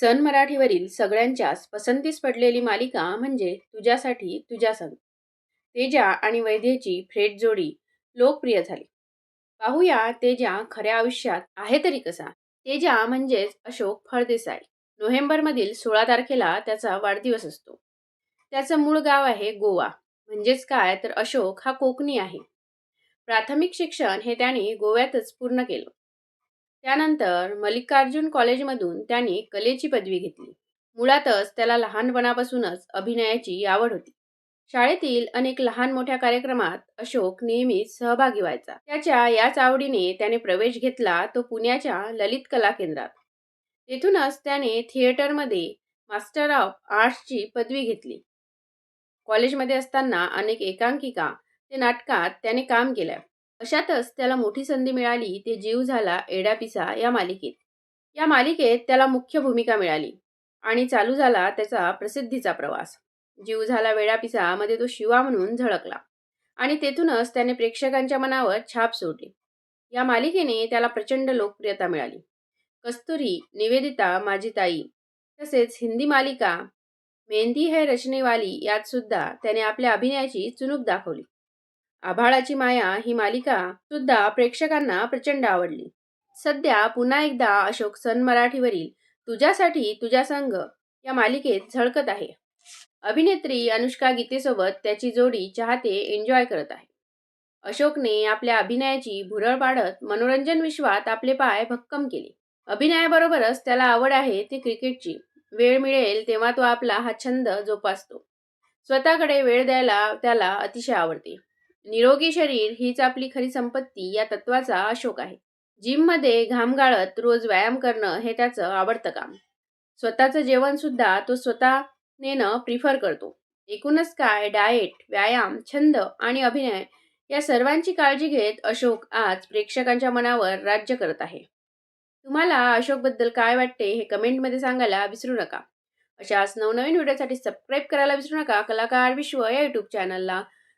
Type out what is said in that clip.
सन मराठीवरील सगळ्यांच्याच पसंतीस पडलेली मालिका म्हणजे तुझ्यासाठी तुझ्या संग. तेजा आणि वैद्यची फ्रेट जोडी लोकप्रिय झाली. पाहूया तेजा खऱ्या आयुष्यात आहे तरी कसा. तेजा म्हणजेच अशोक फळदेसाई नोव्हेंबरमधील सोळा तारखेला त्याचा वाढदिवस असतो. त्याचं मूळ गाव आहे गोवा. म्हणजेच काय तर अशोक हा कोकणी आहे. प्राथमिक शिक्षण हे त्याने गोव्यातच पूर्ण केलं. त्यानंतर मल्लिकार्जुन कॉलेजमधून त्याने कलेची पदवी घेतली. मुळातच त्याला लहानपणापासूनच अभिनयाची आवड होती. शाळेतील अनेक लहान मोठ्या कार्यक्रमात अशोक नेहमीच सहभागी व्हायचा. त्याच्या याच आवडीने त्याने प्रवेश घेतला तो पुण्याच्या ललित कला केंद्रात. तेथूनच त्याने थिएटरमध्ये मास्टर ऑफ आर्ट्सची पदवी घेतली. कॉलेजमध्ये असताना अनेक एकांकिका ते नाटकात त्याने काम केलं. अशातच त्याला मोठी संधी मिळाली ते जीव झाला एडापिसा या मालिकेत. या मालिकेत त्याला मुख्य भूमिका मिळाली आणि चालू झाला त्याचा प्रसिद्धीचा प्रवास. जीव झाला वेडापिसा मध्ये तो शिवा म्हणून झळकला आणि तेथूनच त्याने प्रेक्षकांच्या मनावर छाप सोडली. या मालिकेने त्याला प्रचंड लोकप्रियता मिळाली. कस्तुरी निवेदिता माझी ताई तसेच हिंदी मालिका मेहंदी है रचनेवाली यात सुद्धा त्याने आपल्या अभिनयाची चुनूक दाखवली. आभाळाची माया ही मालिका सुद्धा प्रेक्षकांना प्रचंड आवडली. सध्या पुन्हा एकदा अशोक सन मराठीवरील तुझ्यासाठी तुझ्या संघ या मालिकेत झळकत आहे. अभिनेत्री अनुष्का गीतेसोबत त्याची जोडी चाहते एन्जॉय करत आहे. अशोकने आपल्या अभिनयाची भुरळ पाडत मनोरंजन विश्वात आपले पाय भक्कम केले. अभिनयाबरोबरच त्याला आवड आहे ती क्रिकेटची. वेळ मिळेल तेव्हा तो आपला हा छंद जोपासतो. स्वतःकडे वेळ द्यायला त्याला अतिशय आवडते. निरोगी शरीर हीच आपली खरी संपत्ती या तत्वाचा अशोक आहे. जिममध्ये घाम गाळत रोज व्यायाम करणं हे त्याचं आवडतं काम. स्वतःचं जेवण सुद्धा तो स्वतः नेणं प्रिफर करतो. एकूणच काय डाएट व्यायाम छंद आणि अभिनय या सर्वांची काळजी घेत अशोक आज प्रेक्षकांच्या मनावर राज्य करत आहे. तुम्हाला अशोकबद्दल काय वाटते हे कमेंटमध्ये सांगायला विसरू नका. अशाच नवनवीन व्हिडिओसाठी सबस्क्राईब करायला विसरू नका. कलाकार विश्व या यूट्यूब चॅनलला